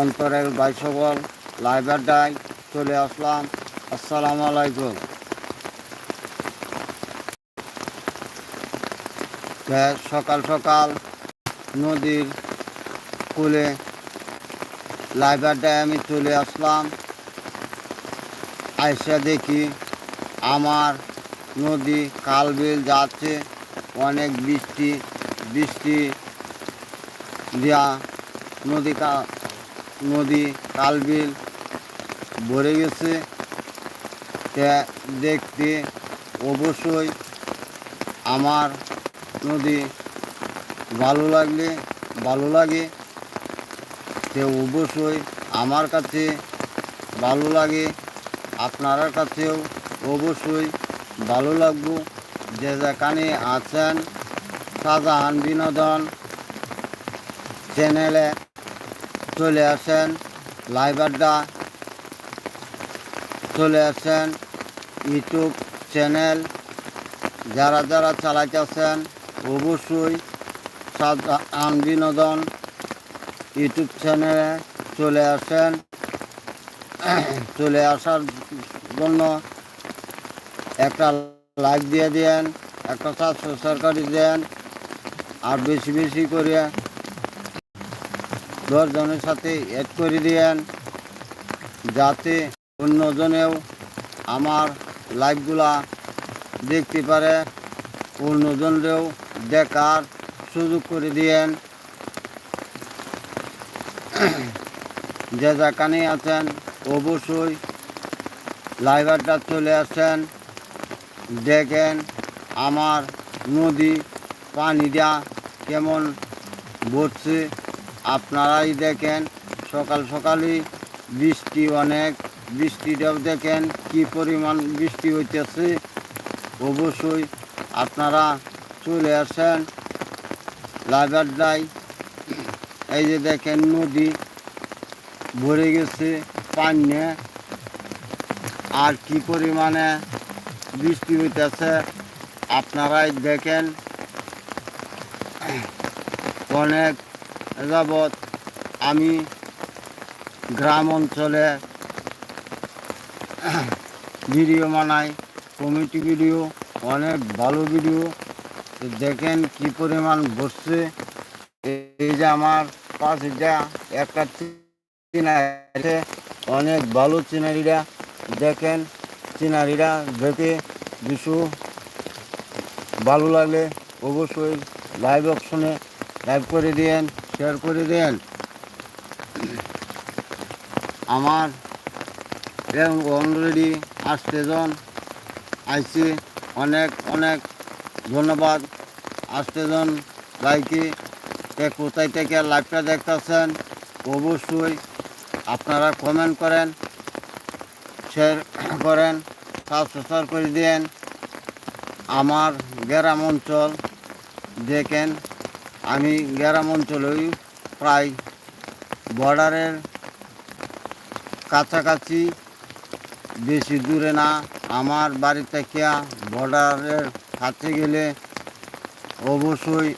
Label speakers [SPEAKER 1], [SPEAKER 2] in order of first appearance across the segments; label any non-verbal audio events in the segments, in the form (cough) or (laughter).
[SPEAKER 1] অন্তরের ভাই সকল লাইভ আড্ডায় চলে আসলাম। আসসালামু আলাইকুম। সকাল সকাল, নদীর কুলে লাইভ আড্ডায় আমি চলে আসলাম। আইসা দেখি আমার নদী খাল বিল যাচ্ছে, অনেক বৃষ্টি বৃষ্টি দিয়া নদী নদী খাল বিল ভরে গেছে। তা দেখতে অবশ্যই আমার নদী ভালো লাগলে, ভালো লাগে। সে অবশ্যই আমার কাছে ভালো লাগে। আপনার কাছেও অবশ্যই ভালো লাগবো। যে যেখানে আছেন শাহজাহান বিনোদন চ্যানেলে। চলে আসেন লাইভ আড্ডা। চলে আসেন ইউটিউব চ্যানেল। যারা যারা চালাইতেছেন অবশ্যই শাহজাহান বিনোদন ইউটিউব চ্যানেলে চলে আসেন। চলে আসার জন্য একটা লাইক দিয়ে দেন একটা সাবস্ক্রাইব করে দেন আর বেশি বেশি করে দশজনের সাথে অ্যাড করে দিয়েন, যাতে অন্যজনেও আমার লাইভগুলা দেখতে পারে, অন্যজনরেও দেখার সুযোগ করে দিয়েন। যে যেখানে আছেন, অবশ্যই লাইভারটা চলে আসেন। দেখেন আমার নদী পানিটা কেমন ভরছে আপনারাই দেখেন, সকাল সকালই বৃষ্টি অনেক, বৃষ্টিটাও দেখেন, কি পরিমাণ বৃষ্টি হইতেছে। অবশ্যই আপনারা চলে আসেন লাইভারটাই এই যে দেখেন নদী ভরে গেছে পান্নে আর কি পরিমাণে বৃষ্টি হইতেছে আপনারাই দেখেন। অনেক যাবৎ আমি গ্রাম অঞ্চলে ভিডিও বানাই, কমিটি ভিডিও, অনেক ভালো ভিডিও। দেখেন কি পরিমাণ বসছে। এই যে আমার পাশে যা একটা চিনারি অনেক ভালো চিনারিরা দেখেন চিনারিরা দেখে কিছু ভালো লাগলে অবশ্যই লাইভ অপশনে লাইভ করে দিয়েন। শেয়ার করে দেন। আমার অলরেডি আসতেজন আইসি, অনেক অনেক ধন্যবাদ। আসতেজন ভাইকে। কোথায় থেকে লাইভটা দেখতেছেন? অবশ্যই আপনারা কমেন্ট করেন শেয়ার করেন সাবস্ক্রাইব করে দেন। আমার গ্রাম অঞ্চল দেখেন। আমি গ্রাম অঞ্চলেই প্রায় বর্ডারের কাছাকাছি বেশি দূরে না। আমার বাড়ি থেকে বর্ডারের কাছে গেলে অবশ্যই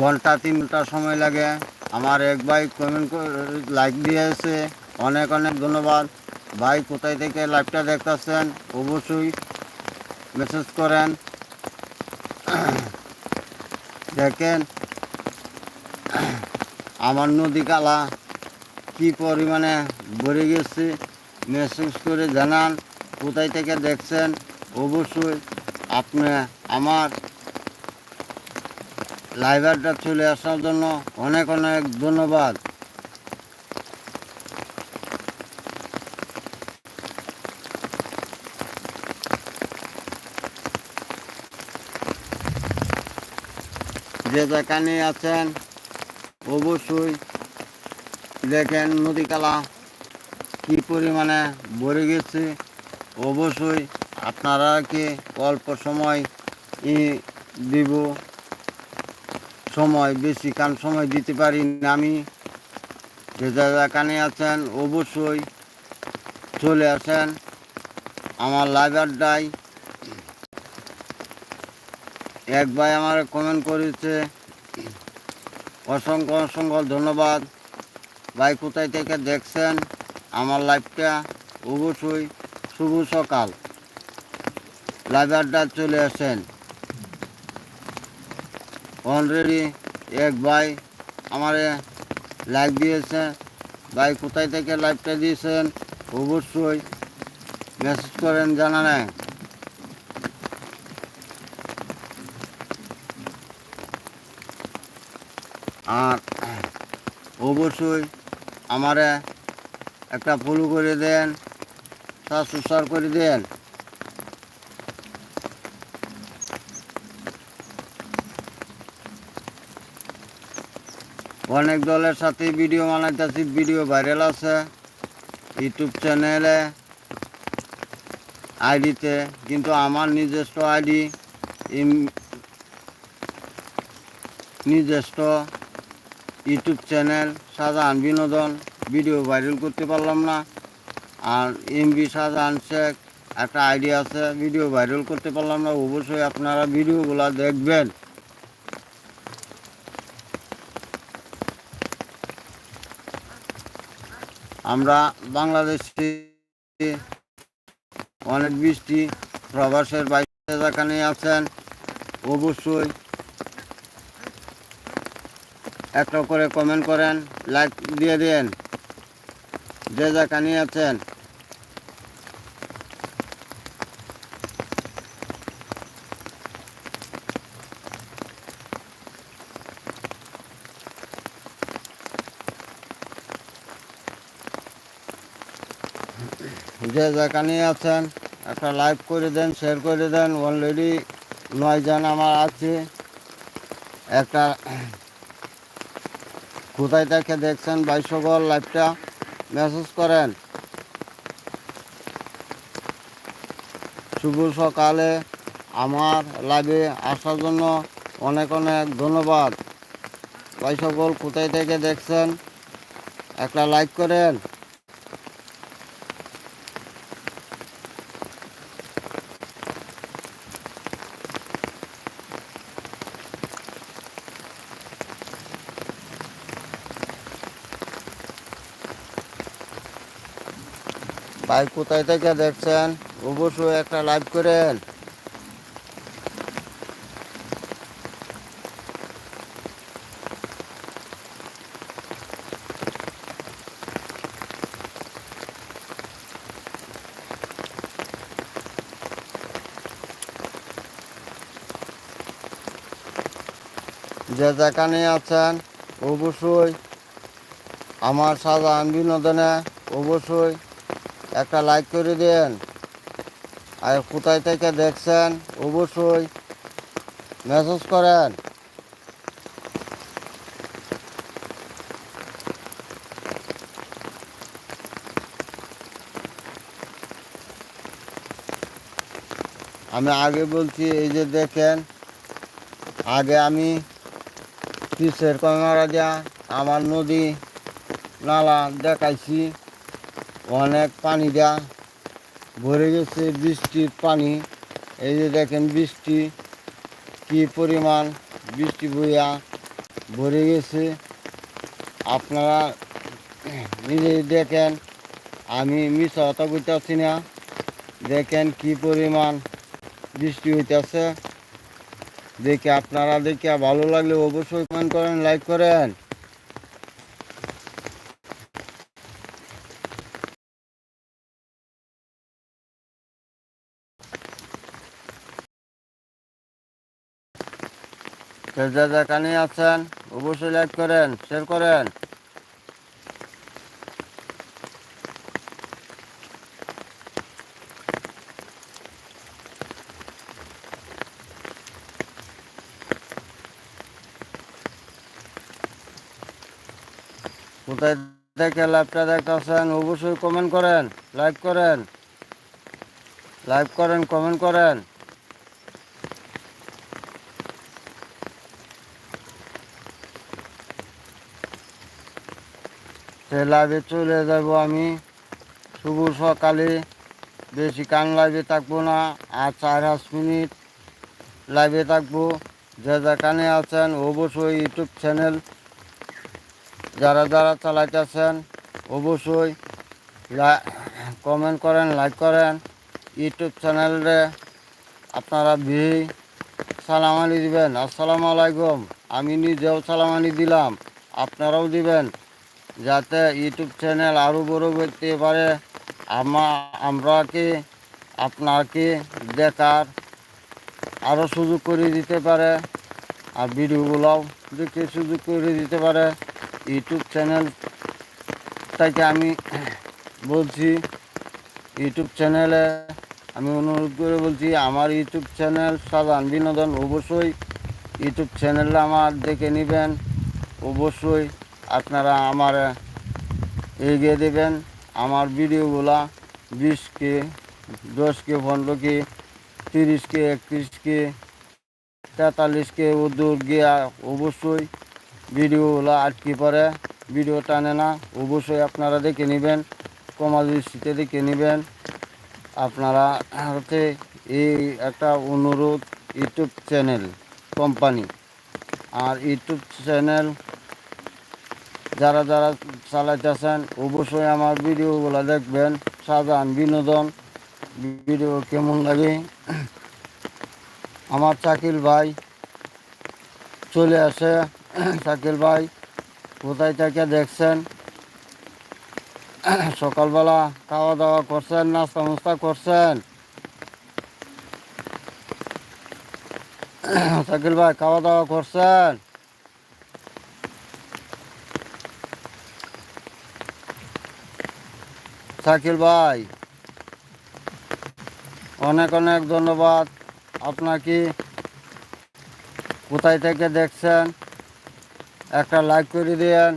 [SPEAKER 1] ঘণ্টা তিনটা সময় লাগে। আমার এক ভাই কমেন্ট করে লাইক দিয়েছে। অনেক অনেক ধন্যবাদ। ভাই, কোথায় থেকে লাইভটা দেখতেছেন? অবশ্যই মেসেজ করেন। দেখেন, আমার নদী কালা কী পরিমাণে ভরে গেছে মেসেজ করে জানান, কোথায় থেকে দেখছেন, অবশ্যই আপনি আমার লাইব্রেরিটা চলে আসার জন্য অনেক অনেক ধন্যবাদ। যে যেখানে আছেন, অবশ্যই দেখেন নদীকালা কী পরিমাণে ভরে গেছে। অবশ্যই আপনারাকে অল্প সময় দিব। সময় বেশি কান সময় দিতে পারি না আমি। যে যেখানে আছেন, অবশ্যই চলে আসেন। আমার লাইভ এক ভাই আমার কমেন্ট করেছে, অসংখ্য অসংখ্য ধন্যবাদ। ভাই, কোথায় থেকে দেখছেন আমার লাইভটা অবশ্যই শুভ সকাল। লাইভ আড্ডা চলে আসেন। অলরেডি এক ভাই আমারে লাইভ দিয়েছে। ভাই, কোথায় থেকে লাইভটা দিয়েছেন? অবশ্যই মেসেজ করেন জানানে আর অবশ্যই আমারে একটা ফলো করে দেন সাবস্ক্রাইব করে দেন। অনেক দলের সাথে ভিডিও বানাইতেছি, ভিডিও ভাইরাল আছে। ইউটিউব চ্যানেলে, আইডিতে, কিন্তু আমার নিজস্ব আইডি নিজস্ব ইউটিউব চ্যানেল, শাহজাহান বিনোদন, ভিডিও ভাইরাল করতে পারলাম না। আর এমবি শাহজাহান শেখ, একটা আইডিয়া আছে, ভিডিও ভাইরাল করতে পারলাম না। অবশ্যই আপনারা ভিডিওগুলো দেখবেন। আমরা বাংলাদেশে অনেক বৃষ্টি, প্রবাসের বাইরে যেখানে আছেন, অবশ্যই একটা করে কমেন্ট করেন লাইক দিয়ে দেন যে যেখানে আছেন। যে যেখানে আছেন, একটা লাইক করে দেন শেয়ার করে দেন। অলরেডি নয় নয়জন আমার আছে। একটা কোথায় থেকে দেখছেন বাইশগর লাইভটা মেসেজ করেন। শুভ সকালে আমার লাইভে আসার জন্য অনেক অনেক ধন্যবাদ। বাইশগল কোথায় থেকে দেখছেন, একটা লাইক করেন। ভাই, কোথায় থেকে দেখছেন? অবশ্যই একটা লাইভ করেন। যে যেখানে আছেন, অবশ্যই আমার সাধারণ বিনোদনে অবশ্যই একটা লাইক করে দেন। আর কোথায় থেকে দেখছেন, অবশ্যই মেসেজ করেন। আমি আগে বলছি, এই যে দেখেন, আগে আমি কিসের ক্যামেরা দিয়া আমার নদী, নালা দেখাইছি। অনেক পানি দেয়া। ভরে গেছে বৃষ্টির পানি। এই যে দেখেন বৃষ্টি, কি পরিমাণ বৃষ্টি বইয়া ভরে গেছে। আপনারা নিজেই দেখেন, আমি মিশা কথা করতেছি না। দেখেন কি পরিমাণ বৃষ্টি হইতেছে। দেখে আপনারা দেখে ভালো লাগলে অবশ্যই কমেন্ট করেন, লাইক করেন। যে যেখানে আছেন, অবশ্যই লাইক করেন শেয়ার করেন। কোথায় থেকে লাইভটা দেখতেছেন, অবশ্যই কমেন্ট করেন লাইক করেন। লাইক করেন কমেন্ট করেন। লাইভে চলে যাব আমি। শুভ সকালে। বেশি কান লাইভে থাকব না। আর চার মিনিট লাইভে থাকব। যে যেখানে আছেন, অবশ্যই ইউটিউব চ্যানেল যারা যারা চালাইতেছেন অবশ্যই কমেন্ট করেন লাইক করেন। ইউটিউব চ্যানেলে আপনারা ভি সালাম আলি দিবেন। আসসালামু আলাইকুম। আমি নিজেও সালাম আলি দিলাম। আপনারাও দিবেন। যাতে ইউটিউব চ্যানেল আরও বড় করতে পারে, আমা, আমরাকে আপনাকে দেখার আরও সুযোগ করে দিতে পারে। আর ভিডিওগুলোও দেখতে সুযোগ করে দিতে পারে। ইউটিউব চ্যানেল থেকে আমি বলছি, ইউটিউব চ্যানেলে আমি অনুরোধ করে বলছি, আমার ইউটিউব চ্যানেল সাধারণ বিনোদন অবশ্যই। ইউটিউব চ্যানেলটা আমার দেখে নেবেন, অবশ্যই। আপনারা আমার এগিয়ে দেবেন। আমার ভিডিওগুলা বিশ কে দশ কে পনেরো কে তিরিশ কে একত্রিশ কে তেতাল্লিশ কে ও দূর গিয়া অবশ্যই ভিডিওগুলো আটকে পড়ে ভিডিও টানে না, অবশ্যই আপনারা দেখে নেবেন, কমা দৃষ্টিতে দেখে নেবেন। আপনারা হচ্ছে এই একটা অনুরোধ ইউটিউব চ্যানেল, কোম্পানি। আর ইউটিউব চ্যানেল যারা যারা চালাইতেছেন, অবশ্যই আমার ভিডিওগুলো দেখবেন। সাধারণ বিনোদন। ভিডিও কেমন লাগে? আমার চাকিল ভাই চলে আসে। শাকিল ভাই, কোথায় থেকে দেখছেন? সকালবেলা খাওয়া দাওয়া করছেন নাস্তা মুস্তা করছেন? শাকিল ভাই খাওয়া দাওয়া করছেন? শাকিল ভাই। অনেক অনেক ধন্যবাদ। আপনাকে কোথায় থেকে দেখছেন? একটা লাইক করে দিয়েন।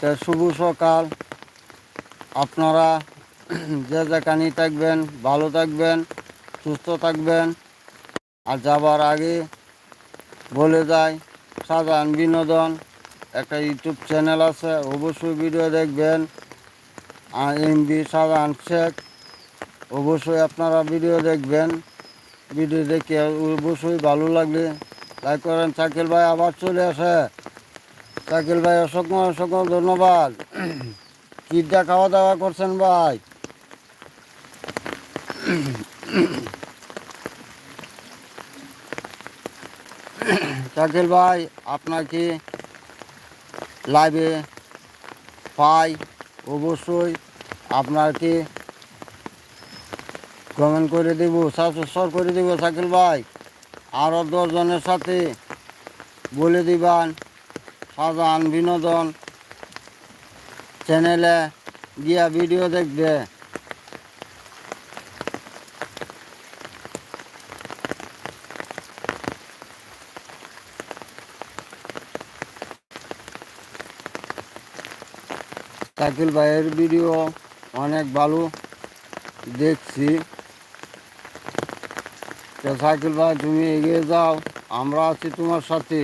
[SPEAKER 1] তো শুভ সকাল। আপনারা যে যেখানেই থাকবেন, ভালো থাকবেন। সুস্থ থাকবেন আর যাবার আগে বলে যায় সাধারণ বিনোদন একটা ইউটিউব চ্যানেল আছে অবশ্যই ভিডিও দেখবেন। আর এমবি সাধারণ শেখ অবশ্যই আপনারা ভিডিও দেখবেন। ভিডিও দেখে অবশ্যই ভালো লাগলে লাইক করেন। শাকিল ভাই আবার চলে আসে। শাকিল ভাই অসংখ্য অসংখ্য ধন্যবাদ। (clears throat) কিটা খাওয়া দাওয়া করছেন ভাই? শাকিল ভাই আপনাকে লাইভে পাই? অবশ্যই আপনাকে কমেন্ট করে দেব সাবস্ক্রাইব করে দেব শাকিল ভাই। আরও দশজনের সাথে বলে দিবান সাধারণ বিনোদন চ্যানেলে গিয়া ভিডিও দেখবে। শাকিল ভাইয়ের ভিডিও অনেক ভালো দেখছি। তো শাকিল ভাই, তুমি এগিয়ে যাও, আমরা আছি তোমার সাথে।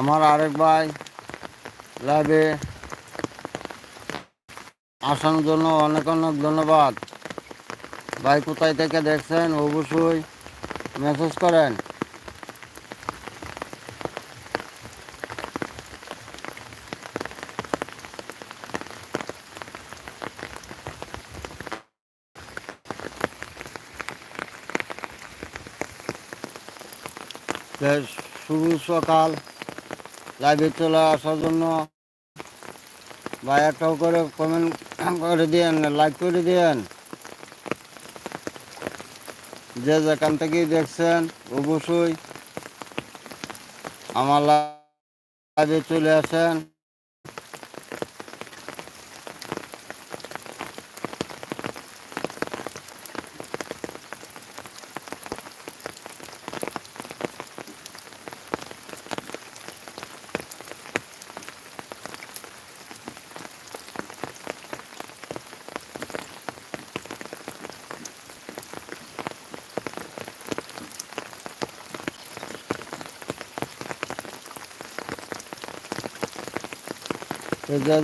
[SPEAKER 1] আমার আরেক ভাই লাইভে আসানোর জন্য অনেক অনেক ধন্যবাদ। ভাই কোথায় থেকে দেখছেন অবশ্যই মেসেজ করেন। শুভ সকাল। লাইভে চলে আসার জন্য বা একটাও করে কমেন্ট করে দিয়েন লাইক করে দিয়েন। যে যেখান থেকেই দেখছেন, অবশ্যই আমার লাইভে চলে আসেন।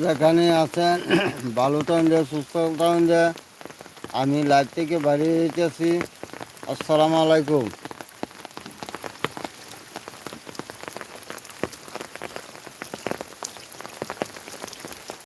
[SPEAKER 1] যেখানে আছেন ভালো থাকেন সুস্থ থাকেন আমি লাইভ থেকে বাড়িয়ে যেতেছি আসসালামু আলাইকুম।